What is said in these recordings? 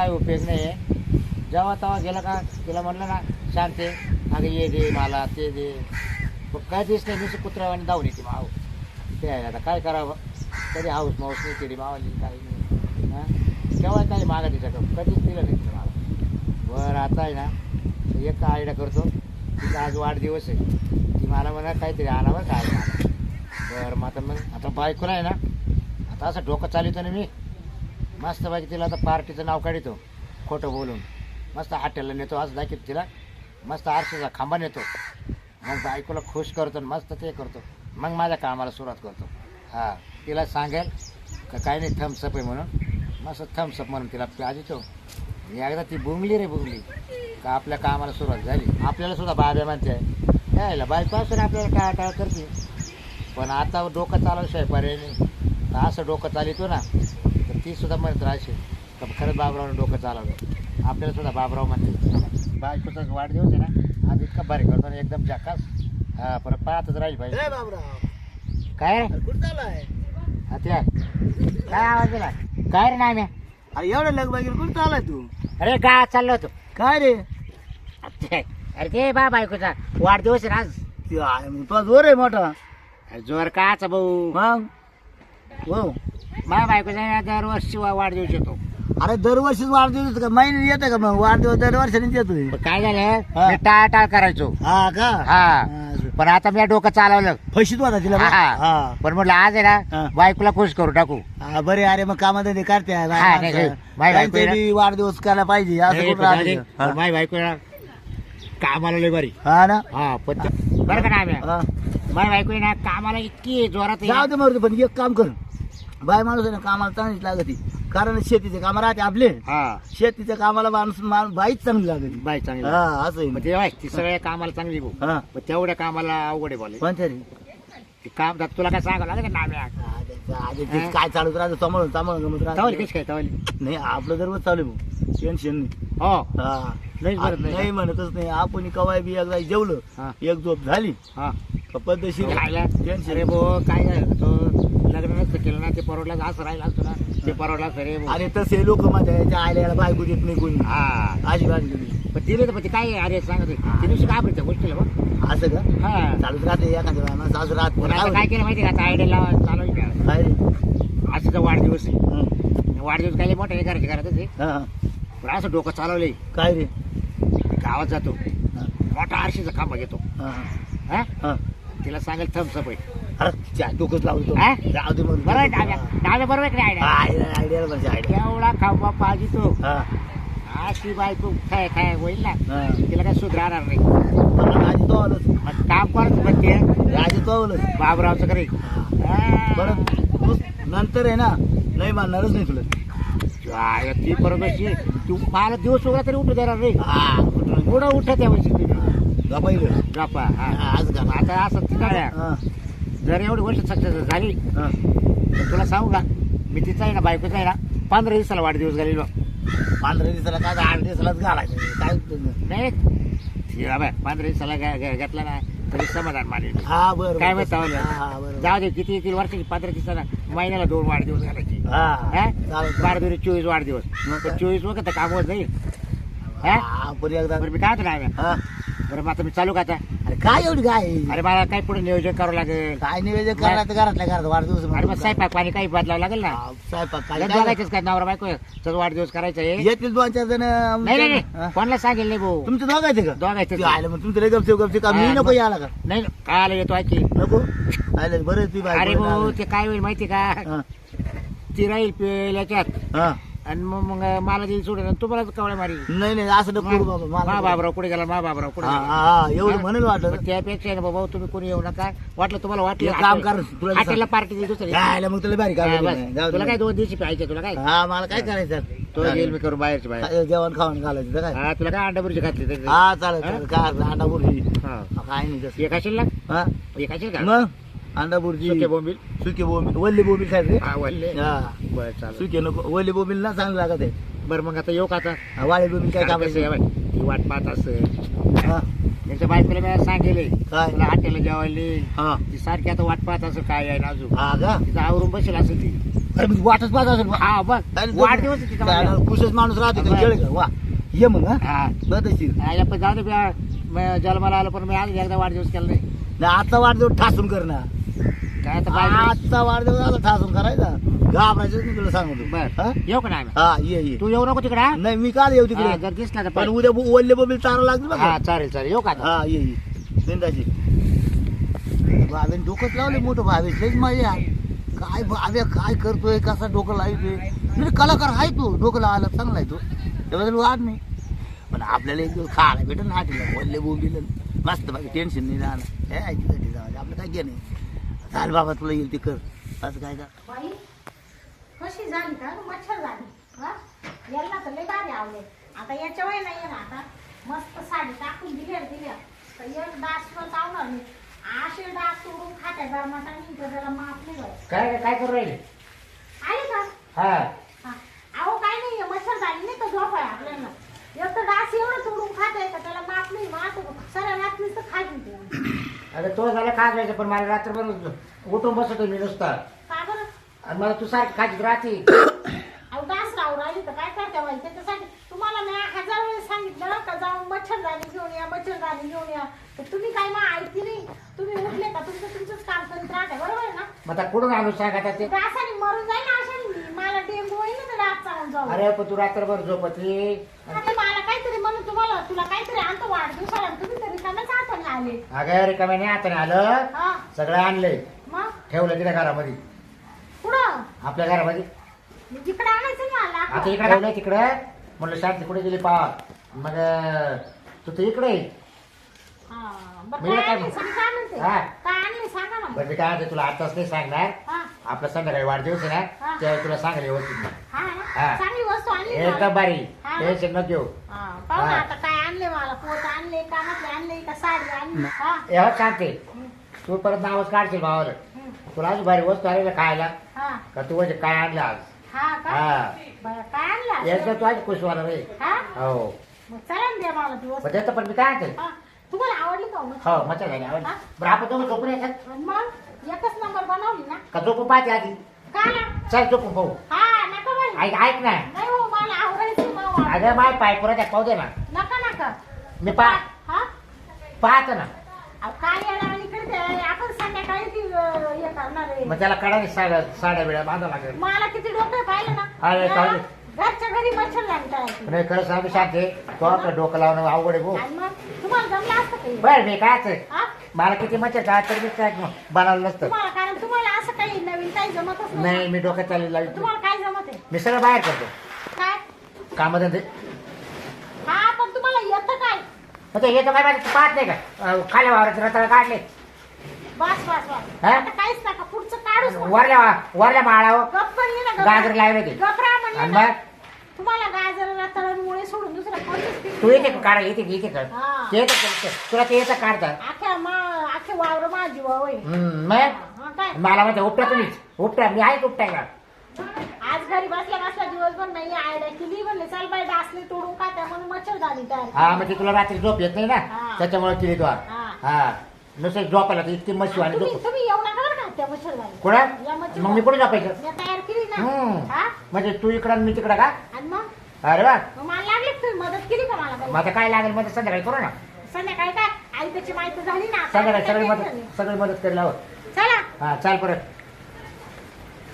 काही उपयोग नाही आहे. जेव्हा तेव्हा गेला का तिला म्हटलं ना शांते अगं ये दे मला ते दे. मग काय दिस नाही नुसतं कुत्र्यावानी धावून येते माव ते आहे आता काय करावं? कधी हाऊस माऊस नाही केली मावाली काही नाही. हां? केव्हा काही मागा तिच्याकडं कधीच दिलं नाही तिला मला बरं आता आहे ना एक आयडिया करतो. तिचा आज वाढदिवस आहे. ती मला म्हणा काहीतरी आणावं काय बरं मग आता मग आता बायकोला आहे ना आता असं डोकं चालितो ना मी. मस्त बाकी तिला आता पार्टीचं नाव काढितो खोटं बोलून. मस्त हॉटेलला नेतो असं दाखवतो तिला. मस्त आरशीचा खांबा नेतो. मग बायकोला खुश करतो आणि मस्त ते करतो. मग माझ्या कामाला सुरुवात करतो. हां तिला सांगेल का काही नाही थम्सअप आहे म्हणून. मस्त थम्सअप म्हणून तिला प्याजितो मी एकदा ती बुंगली रे बुंगली. का आपल्या कामाला सुरुवात झाली. आपल्याला सुद्धा बाब्या म्हणते यायला बायको आपल्याला टाळ टाळ करते. पण आता डोकं चालवशिवाय पर्याय नाही. तर असं डोकं चालितो हो ना. ती सुद्धा म्हणत राहशील तर खरंच बाबरावनं डोकं चालवलं आपल्याला सुद्धा बाबराव म्हणते बायकोचाच वाढदिवस आहे ना आज इतका भारी करतो ना एकदम जाकास. हा परत पाहतच राहील पाहिजे बाबराव. काय? हत्या. काय आवाज दिला? काय रे नाही अरे एवढं लग बागेल कुठं चाललाय तू? अरे गा चाललो होतो. काय रे? ते- अरे ते बा बायकोचा वाढदिवस आहे ना आज. ते आहे तुझा जोर आहे मोठा. जोर काचा भाऊ. मग? हो. माझ्या बायकोचा दरवर्षी वा- वाढदिवस येतो अरे दरवर्षीच वाढदिवस का महिने येते का मग वाढदिवस दरवर्षानेच येतोय पण काय झालं हा. मी टाळाटाळ करायचो हा का हा हा. पण आता मी डोकं चालवलं फशीत होता तिला हा? हा. हा पण म्हटलं आज आहे हा. ना बायकोला खुश करू टाकू हा, बरे अरे मग कामाधंदे करते हा, नाही, नाही. माय वाढदिवस करायला पाहिजे असं कुठं. राहते का? माझी बायको कामाला लय बरी हा ना हा पण ते- बरं का नाही हा. माझी बायको आहे ना कामाला इतकी जोरात आहे. जाऊ दे मरू दे, पण एक काम कर बाय माणूस आहे ना कामाला चांगलीच लागते. कारण शेतीचे काम राहते आपले. हा. शेतीच्या कामाला माणूस बाईच चांगली लागते. बाय चांगली हा असं आहे मग. ते सगळ्या कामाला चांगली भाऊ. हा. तेवढ्या कामाला अवघड आहे बोले. कोणत्या रे? ते काम जात तुला काय सांगावं लागेल आधी तेच काय चालूच राहतं सांभाळून सांभाळून गमत तवली राहतं कशी काय तवली? नाही आपलं दररोज चालू आहे भाऊ. टेन्शन नाही. हो. हा. बरं नाही म्हणतच नाही. आपण कवाय बी एकदा जेवलं हा. एक झोप झाली. हा. का पद्धतशीर खायला टेन्शन अरे भो काय झालं? तो लग्न नसतं केलं ना ते परवडला असं राहिलं असतं ना ते परवडला असतं रे भाऊ. आणि तसे लोक माझ्या याच्या आयला याला बायको देत नाही कोणी. हा. अजिबात नाही. पण दिले तर पण ते काय अरे सांगत ते दिवशी घाबरत त्या गोष्टीला बघ. असं का? हा. चालूच राहते एखाद्या वेळा माणसं असं राहत पण आता काय केलं माहिती का? आता आयडिया लावा चालू का? काय? रे तर वाढदिवस आहे. हं. वाढदिवस काय मोठा आहे घराच्या घरातच आहे. हा, हा. पण असं डोकं चालवलंय. काय रे? गावात जातो. हा, मोठा आरशीचा खांबा घेतो. हा, हा. हा. हा. तिला सांगेल थम्सअप आहे. अरे त्या डोकंच लावतो हा? जाऊ दे मग. बरोबर डाव्या डाव्या बरोबर आहे की नाही? आयडिया आयडिया आयडिया म्हणजे आयडिया. एवढा खांबा पाहिजे तो. हा. अशी बायको काय काय होईल ना. हा. तिला काय सुधारणार नाही. मला तो आलोच. मग काम करत म्हणते आधी तो आलोच. बाबरावचं करे बरं तू नंतर आहे ना नाही मानणारच नाही तुला. ती बरोबर तू मला दिवस उघडा तरी उठू देणार रे हा कुठं पुढं उठत यावं तुम्ही गप्पा हा. आज का आता असं तिकडे हा. जर एवढी गोष्ट सक्सेस झाली हा. तर तुला सांगू का मी तिचा आहे ना बायकोचा आहे ना पंधरा दिवसाला वाढदिवस झालेलो पंधरा दिवसाला काय आठ दिवसालाच घालायचं? काय नाही आहे पंधरा दिवसाला घ- घ- घेतला ना तरी समाधान मानेल हा बरं काय बरं. हा हा, बरं जाऊ दे किती येतील वर्षाची पंधरा दिवसाला महिन्याला दोन वाढदिवस घालायची. हा हा? चालेल. बारा दोन चोवीस वाढदिवस. मग पण काय? चोवीस वगैरे तर काम होत नाही हा? हा पुरी एकदा बरं मी काय होतं ना हा. बरं मग आता मी चालू का आता? अरे काय एवढी काय अरे मला काय पुढे नियोजन करावं लागेल? काय निवेदन करायला तर घरातल्या घरात वाढदिवस अरे मग स्वयंपाक पाणी काही बदलावं लागेल ना? हा, स्वयंपाक काय लग्न काय बघायचंच काय नवरा बायको तर वाढदिवस करायचा आहे. येतील दोन चार जण नाही नाही हा. नाही कोणाला सांगेल नाही भाऊ. तुमचं दोघायचे का? दोघायचं ते आलं मग तुमचं लय गपचे गपचे का? मी हा, नको मग- यायला का? नाही काय आलं येतो ऐकी नको? आलं बरं ती अरे भाऊ ते काय होईल माहिती का? ती राहील पे- याच्यात. हा. आणि मग मग मला दिली सोडून आणि तुम्हाला कवळ्या मारी. नाही नाही असं नको करू बाबा मा मला बाबराव कुठे गेला? मा बाबराव कुठे हा गेला? हा हा, एवढं? म्हणून वाटलं. मग त्यापेक्षा ना बाबा तुम्ही कोणी येऊ नका. वाटलं तुम्हाला वाटलं एक काम कर, तुला हॉटेलला पार्टी दिली दुसरी. यायला मग तुला बारी काय बस. जाऊ तुला. काय दोन दिवशी पाहिजे तुला काय? हा मला काय करायचं? तो येईल मी करून बाहेरची बाहेर. जेवण खावण घालायचं तर काय? हा तुला काय अंडा बुर्जी घातली तरी? हा चालेल चालेल. काय अंडा हा. काय नाही तसं एक असेल ना? हा. एक असेल का? मग? अंडा बुर्जी. सुके बोंबील. सुके बोंबील. वल्ली बोंबील खायचे हा वल्ले. हा. बरं चालेल. सुके नको. वल्ली बोंबील ना चांगलं लागत आहे. बरं मग आता येऊ का आता? हा, वाळे बोंबील काय काम आहे ती वाट पाहत असेल. हा. त्यांच्या बायकोला मी सांगेले. काय? तुला हॉटेलला जेवायला हा. ती सारखी आता वाट पाहत असेल काय आहे ना अजून. हा का? तिथं आवरून बसेल असेल ती. अरे वाटच पाहत असेल. हा बघ. वाढदिवस आहे तिचा. कुशच माणूस राहते का बरं. खेळ का वा. ये मग हा. हा. या पण जाऊ दे बा. म- जन्माला आलं पण मी आज एकदा वाढदिवस केला नाही नाही आजचा वाढदिवस ठासून कर ना. काय आता पाहिजे आजचा वाढदिवस आला ठासून करायचा. घाबरायचं मी तुला सांगतो. बर हा? येऊ का नाही हा ये ये. तू येऊ नको तिकडे हा? नाही मी काल येऊ हा, तिकडे जर दिसला तर पण पाहिजे. उद्या बो- ओल्ले बोबील चारा लागतील बघा. हा चालेल चालेल. येऊ का आता? हा ये ये. भावेन डोकंच लावले मोठं भावेश लईच मजा आहे. काय भाव्या काय करतोय कसा डोकं लावतोय. म्हणजे कलाकार आहे तो डोकं लावायला चांगला आहे तो. त्याबद्दल वाद नाही. पण आपल्याला एक दिवस खायला भेटेल ना हाटीला ओल्ले बोबील. मस्त बाकी टेन्शन नाही राहणार. हे दे, आपलं काय घे नाही चाल बाबा तुला येईल ते कर असं काय का बाई कशी झाली का? मच्छर झाली. हा? याला तर लय भारी आवडले आता याच्या वय नाही ना आता. मस्त साडी टाकून दिल्या दिल्या तर एक डास पण चावणार नाही. असे डास सोडून खात्या नाही तर त्याला माफ नाही काय काय करू राहिले? आले का? हा. हा. अहो काय नाही मच्छर झाली नाही तर झोप आहे आपल्याला? एक तर डास एवढं सोडून खात आहे का? त्याला माफ नाही. माफ तर खात नाही ते. अरे तो झालं काय जायचं पण मला रात्रभर उठून बसतो मी नुसता. का बरं? आणि मला तू सारखी खाजीत राहते. अहो राहू राहिली तर काय करते बाई? त्याच्यासाठी तुम्हाला मी हजार वेळेस सांगितलं का जाऊन मच्छरदाणी घेऊन या मच्छरदाणी घेऊन या. तर तुम्ही काय मग ऐकती नाही? तुम्ही उठले का? तुमचं तुमचंच काम करीत राहते बरोबर आहे ना? मग आता कुठून आणू सांग आता ते? मरून जाईल ना मला डेंगू होईल ना तर जाऊ अरे पण तू रात्रभर झोपती तुला काहीतरी आणतो वाढदिवसाला तुम्ही तरी रिकाम्याच हाताने आले अगं आता आलं. हा. सगळं आणलंय. मग? ठेवलं तिथे घरामध्ये. कुठं? आपल्या घरामध्ये. जिकडे आणायचं ना मला. आता इकडे ठेवलंय तिकडं. म्हणलं शांती कुठे गेली पा मग तू तर इकडे आहे. बरं मी काय म्हणते? हा. बरं मी काय? म्हणते, तुला आताच नाही सांगणार? आपला संध्याकाळी वाढदिवस आहे ना. त्यावेळी तुला सांगायला व्यवस्थित नाही. हा हा. ना. एकदम बारी हा. टेन्शन नको घेऊ. हा, पाहू ना हा. आता काय आणले मला. पोत आणले कानातले आणले का साडी आणली. हा. एवढं सांगते. तू परत नावच काढशील भावाला. तुला अजून भारी वस्तू आली खायला. हा. का तू म्हणजे काय आणलं आज? हा काय आणलं याचं तू आज खुश होणार रे हा? हो. मग चला पण त्याचं पण मी काय आणते? तुम्हाला आवडली का मग हो मच्छर झाली आवड हा? बरं आपण दोघं झोपून आणि मग एकच नंबर बनवली ना? का झोपून पाहते आधी? का? ना चल झोपून पाहू. हा नका बाई. ऐक ऐक ना. नाही हो मला आवडायचं मग अगं माय पाय पुरत पाहू दे ना. नका नका. मी पा हा? पाहतो ना. अहो, काय याला इकडे ते आपण संध्याकाळी ती अं, हे करणार आहे. मग त्याला कडाने साड्या साड्या बिड्या बांधावं लागेल. मला किती डोकं पाहिलं ना. अरे, हा? चालेल. घरच्या घरी मच्छर लागतात नाही खरं सांगू शांती तो आपलं डोकं लावणं अवघड आहे भाऊ आणि मग? तुम्हाला जमलं असतं काही बरं मी काय आहे? हा? मला किती मच्छर काय तरी मी काय बनवलं नसतं. तुम्हाला कारण तुम्हाला असं काही नवीन काही जमतच नाही मी डोक्यात चाललेलं लावतो तुम्हाला काय जमत आहे? मी सगळं बाहेर करतो. काय? कामधंदे. हा पण तुम्हाला येतं काय? मग ते येतो काय माहिती तू पाहत नाही का? अं, खाल्या वावरात रताळ काढले. बस बस बस. हा? आता काहीच नका पुढचं काढूच नका. वरल्या वरल्या माळावर गप्प ना गाजर लावले ते. आणि मग? तुम्हाला गाजर तळणमुळे सोडून दुसरं पीक तू. येते का काढा येते का? येते का हा. ते येतं का? तुला ते येतं काढता आख्या मा आखे वावर माझी वावय हम्म, मग हा, काय मला म्हणते उपटा तुम्हीच उपटा मी आहे उपटायला आज घरी बसल्या बसल्या दिवसभर नाही आयडिया केली म्हणले चल बाई डासले तोडून का त्या म्हणून मच्छर झाली तयार हा म्हणजे तुला रात्री झोप येत नाही ना. त्याच्यामुळे केली तू हा. हा नुसतं झोपायला तर इतकी मशी आणि तुम्ही झोप तुम्ही येऊ नका बरं का त्या मच्छर झाली कुठं या मच्छर मग मी कुठे झोपायचं मी तयार केली ना. हम्म. हा? म्हणजे तू इकडं आणि मी तिकडं का? आणि मग? अरे वा. मग मला लागले मदत केली का मला काही? मग आता काय लागेल? मग संध्याकाळी करू ना. संध्याकाळी काय? आई त्याची माहिती झाली ना. आता संध्याकाळी सगळी मदत. सगळी मदत करायला हवं चला. हा चाल परत.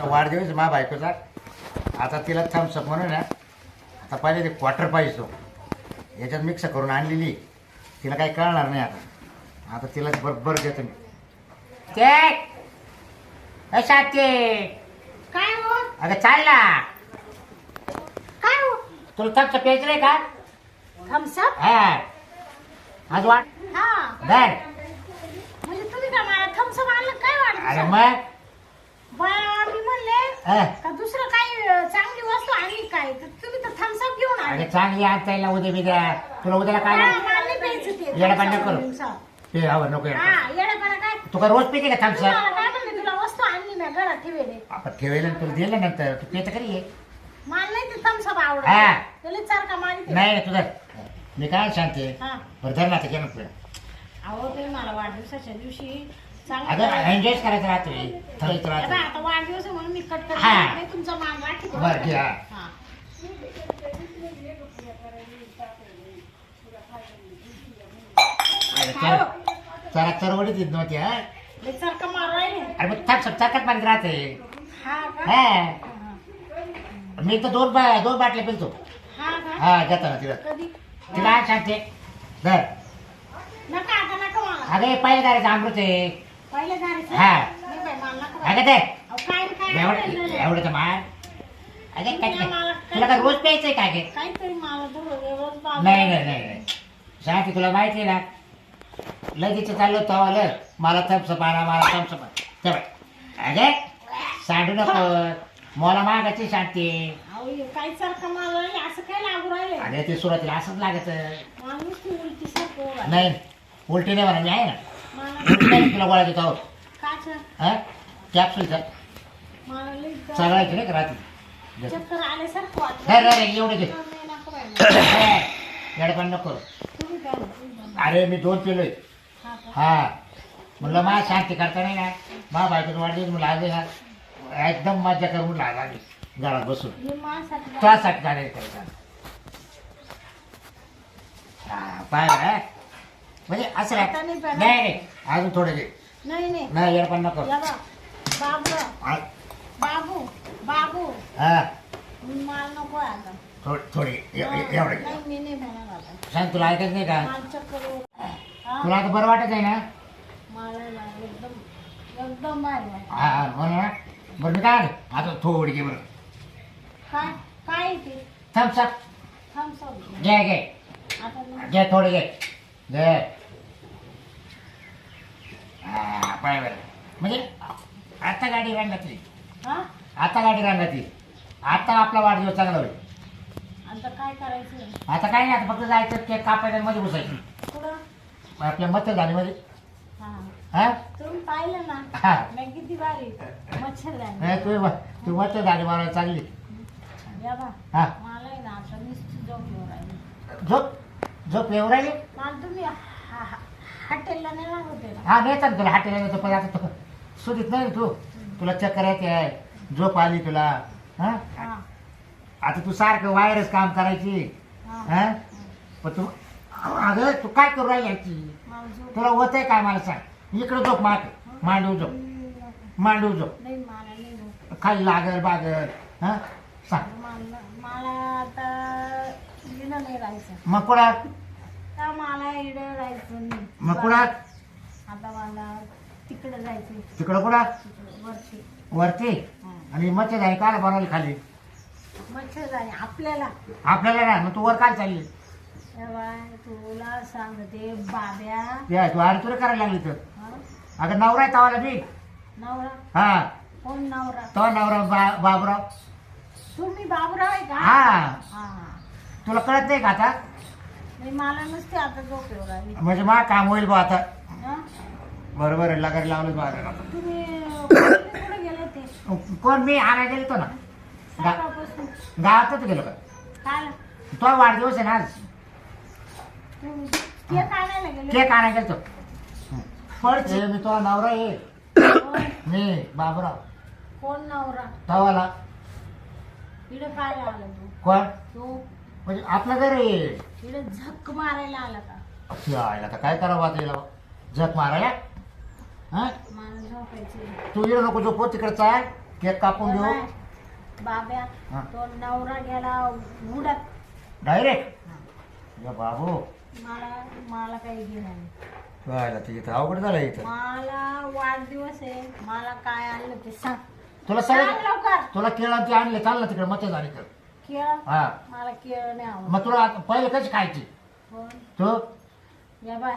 वाढदिवस मा बायकोचा. आता तिला थम्सअप म्हणून ना आता पहिले ते क्वार्टर पाहिजे तो याच्यात मिक्स करून आणलेली. तिला काही कळणार नाही आता. आता तिला बरोबर देतो मी. ते ते काय हो? अगं चाल ना. काय हो? तुला थम्सअप प्यायचं नाही का? थम्सअप हा. आज वाट. हा. धर. म्हणजे तुम्ही का मला थम्सअप आणलं काय अरे मग. बा मी म्हणले हा. का दुसरं काही अं, चांगली वस्तू आणली काय? तर तुम्ही तर थम्सअप घेऊन आले. अरे चांगली आणता येईल ना उद्या बिद्या तुला उद्याला काय हा? मला नाही प्यायचं ते. ते हवं नको. हा काय? तू का रोज पिते का थम्सअप तुम्हाला काय म्हणले तुला वस्तू आणली ना घरात ठेवले. आपण ठेवायला तुला दिलं नंतर तू करी ये. मला नाही ते थम्सअप हा. त्याला तुझं मी काय सांगते? हा. बरं धर ना ते तुला अहो तुम्ही मला वाढदिवसाच्या दिवशी अगं करा. एन्जॉयच करायचं थरायचं राहतोय आता वाढदिवस आहे म्हणून मी कट करते. हा. नाही तुमचा मान राखी बरं घे हा. हा. अरे काय हो? चर- चरा चरवडीत येत नव्हती हा. सारखं अरे मग थाप चरकट पाणी राहते. हा का? हा. हा. मी तर दोन बा दोन बाटल्या पिलतो. हा का? हा घेताना तिला. कधी? तिला शांती धर. नका आता नका मला. अगं हे पहिल्या दाराचं अमृत आहे. पहिले हा. नाही बाई, मला नका अगं ते अहो, काय काय एवढं राहिलं? एवढं तर मार. अगं काय तुला काय रोज प्यायचंय काय काहीतरी मला नाही नाही नाही नाही. शांती तुला माहिती आहे ना लगेच चाललो तवालं मला थम्सअप आणा मला थम्सअप चल अगे सांडू नको. मला मागायची शांती. अहो, हे काय सारखं मारू असं काय लागू राहिले अरे ते सुरुवातीला असंच उलटी सारखं राहिलं. नाही उलटी नाही म्हणा मी आहे ना? मला उलटी नाही तुला गोळ्या देतो काच? हा? कॅप्सूलचा मला लई सगळ्याची नाही का चक्कर आल्यासारखं नाही नाही, एवढे घे. नाही, नको बाई, येडपण नको. तुम्ही. अरे मी दोन पिलोय. हा? हा म्हणलं मा शांती करता नाही ना मा बायकोच वाढदिवस म्हणलं आले ना एकदम मजा करून आली घरात बसून. हे त्यासाठी करायचा हा, हा? म्हणजे असं नाही नाही अजून थोडे घे. नाही नाही. नाही येडपण नको. बाबू. हा, बाबू. बाबू. हा. मला नको आता. थोडे थोडे एवढे सांग तुला ऐकायचं नाही का मला चक्कर येऊ- हा? तुला आता बरं वाटत आहे ना? मला ना एकदम एकदम भारी वाटतं. हा हा, ना? बरं मी काय म्हणतो? आता थोडी घे बरं. काय काय आहे ते? घे घे. आता. घे थोडे घे. घे. हा, पाय बरं. म्हणजे आता गाडी रंगातली हा? आता गाडी रंगातली आता आपला वाढदिवस चांगला होईल. आता काय करायचं? आता काय नाही आता फक्त जायचं केक कापायचं आणि मध्ये बसायची कुठं? आपल्या मतदानीमध्ये हा. हा? तुम्ही पाहिलं ना? हा. मी किती भारी. मच्छरदाणी नाही, तू तू मतदानी मला चांगली या बा. हा. मला आहे ना आता नुसती झोप येऊ राहिली. झोप? झोप येऊ राहिली? मला तुम्ही हा- हा- हॉटेलला नाही ना हा नाही चाल तुला हाटेला येतो पण आता तू सुधीत नाही ना तू. तुला चक्कर येते. आहे झोप आली तुला. हा? हा. आता तू सारखं वायरच काम करायची. हा. हा? पण तू अगं तू काय करू राहिली याची? तुला होत आहे काय मला सांग. इकडं झोप माग मांडू झोप. मांडू झोप. नाही मला नाही झोप. खाली लागल बागल. हा? सांग. मला मला आता इडं नाही राहायचं. मग कुणा तर मला इडं राहायचं नाही. मग कुणा आता मला तिकडे जायचं तिकडं कुणा तिकडे वरती. वरती? हा. आणि मच्छर आहे काल बनवली खाली. मच्छरदाणी आपल्याला. आपल्याला ना मग तू वर काय चालली. तेव्हा तुला सांगते बाब्या. ते तू करायला लागली तर. हा? अगं नवरा आहे तवाला बी. नवरा? हा. कोण नवरा? तो नवरा बा बाबराव. तुम्ही बाबूराव आहे का? हा. हा. तुला कळत नाही का आता? नाही मला नुसते आता झोप राहिली म्हणजे मा काम होईल बा आता. हा? बरोबर आहे लगाड लावलं बा तुम्ही कुठे गेले ते कोण मी आणायला गेलो ना. सकाळपासून. गावातच गेलो का तो वाढदिवस आहे ना आज. केक आणायला गेले. केक आणायला गेलतो. पड मी तो नवरा आहे. कोण? मी बाबराव. कोण नवरा? तवाला. इकडे काय आला तू. कोण? तू. म्हणजे आपलं घर आहे. इकडे झक मारायला आला का? यायला आता काय करावं आता याला? झक मारायला? हा? मला झोपायचे तू इकडे नको झोपो तिकडे चाल. केक कापून घेऊ. बाब्या हा. तो नवरा गेला उडत. डायरेक्ट या बाबू. मला मला काही घेणं नाही. ते इथं अवघड झालं इथं मला वाढदिवस आहे. मला काय आणलं ते सांग. तुला सांग सगळं लवकर. तुला केळांची आणले चाल ना तिकडे मच्छर झाली तर केळ? हा. मला केळ नाही आवडत. मग तुला आता पहिले कशी खायची? कोण? तू? या बाय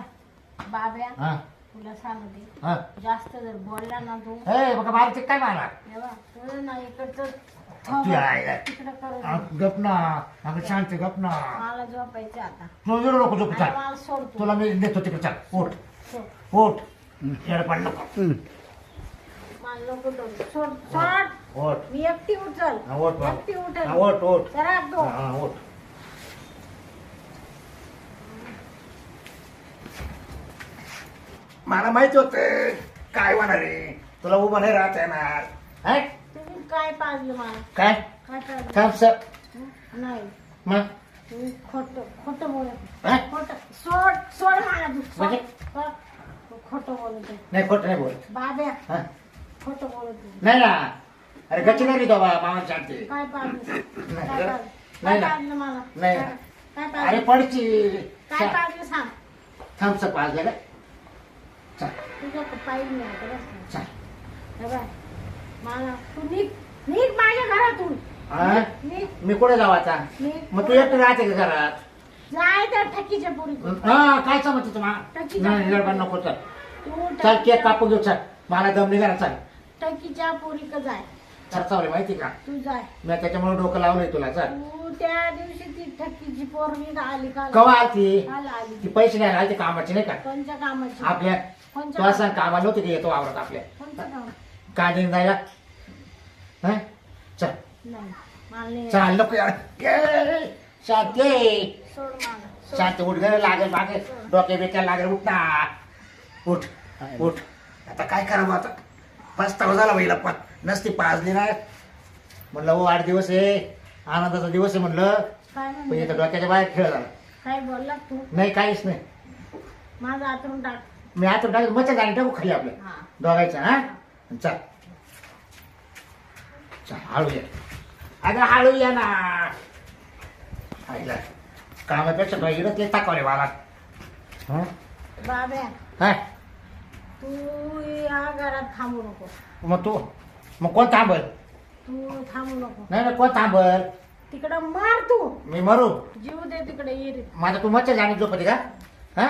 बाब्या हा. तुला सांगते. हा. जास्त जर बोलला ना तू. ए बघा मारते काय मारा. या बा तुझं ना इकडचं तू आहे. तिकडं करू आ, दे. गप ना. अगं शांत गप ना. मला झोपायचं आता. तू इकडे नको झोप आणि चाल मला सोडतो तुला मी नेतो तिकडे चाल. ओठ सोड. ओठ येडपण नको. मला नको डोल सोड. सोड. ओठ मी एकटी उचल हा, ओठ बाबा. एकटी हा, उठल ओठ ओठ जरा दो हा ओठ मला माहीत होत काय होणार रे तुला उभं नाही राहता येणार. है? काय पाजलं मला? काय? काय पाजलं? थांब सर हं? नाही. मग? खोटं खोटं बोलत हा? खोटं. सोड सोड मला तू. सोड. म्हणजे? तू खोटं बोलत आहे. नाही खोटं नाही बोलत. बाब्या. हा? खोटं बोलत आहे. नाही ना. अरे गच्ची नाही मामा शांती काय पाजलं? काय नाही पाजलं? नाही काय ना. पाजलं मला? नाही. काय काय अरे पाजलं पडची. काय पाजलं सांग. थांब सर पाच का? चल. तुझ्या पाहिजे नाही आता बस ना. चल. हे बाय, मला तू निघ. निघ माझ्या घरातून. हा? निघ मी कुठे जाऊ आता निघ मग तू एकटं राहते का घरात? जाय त्या ठकीच्या पुरी हा काय समजते तुम्हा? टकीच्या नाही गडबड नको चल तू चल केक टकीच्या- कापून घेऊ चल. मला दम निघा चल. टकीच्या पुरी का जाय चरचावले माहिती का? तू जाय. मी त्याच्यामुळे डोकं लावलंय तुला चल. तू त्या दिवशी ती ठकीची पोरगी का आली का? कवा आलती? काल आली. ती पैसे नाही आलते कामाचे नाही का? कोणत्या कामाची? आपल्या कोणत्या तुला सांग कामाला नव्हते ते येतो आवरत आपल्या? काम कांदे जायला हा चल नाही मला नाही चाल नको यार ए, शांती सोड मला सोड. शांत उठ गं लागेल मागे डोके बिक्या लागेल उठ ना उठ उठ आता काय करावं आता पस्तावा झाला बाईला पण नसती पाजली ना म्हणलं हो आठ दिवस आहे आनंदाचा दिवस आहे म्हणलं काय पण म्हणते इथं डोक्याच्या बाहेर खेळ झाला काय बोलला तू नाही काहीच नाही माझं आतून टाक मी आता टाकत मच्छर गाणी टाकू खाली आपल्या हा दोघायचं हा चल. चल हळू ये. अगं हळू ये ना. आईला कामापेक्षा तो इकडं ते टाकावले मला हं? बाब्या हा? तू या घरात थांबू नको. मग तू मग कोण थांबल? तू थांबू नको. नाही ना कोण थांबल? तिकडं मार तू. मी मरू. जीव दे तिकडे ये रे. माझा तू मच्छर जाणी झोपती का? हा?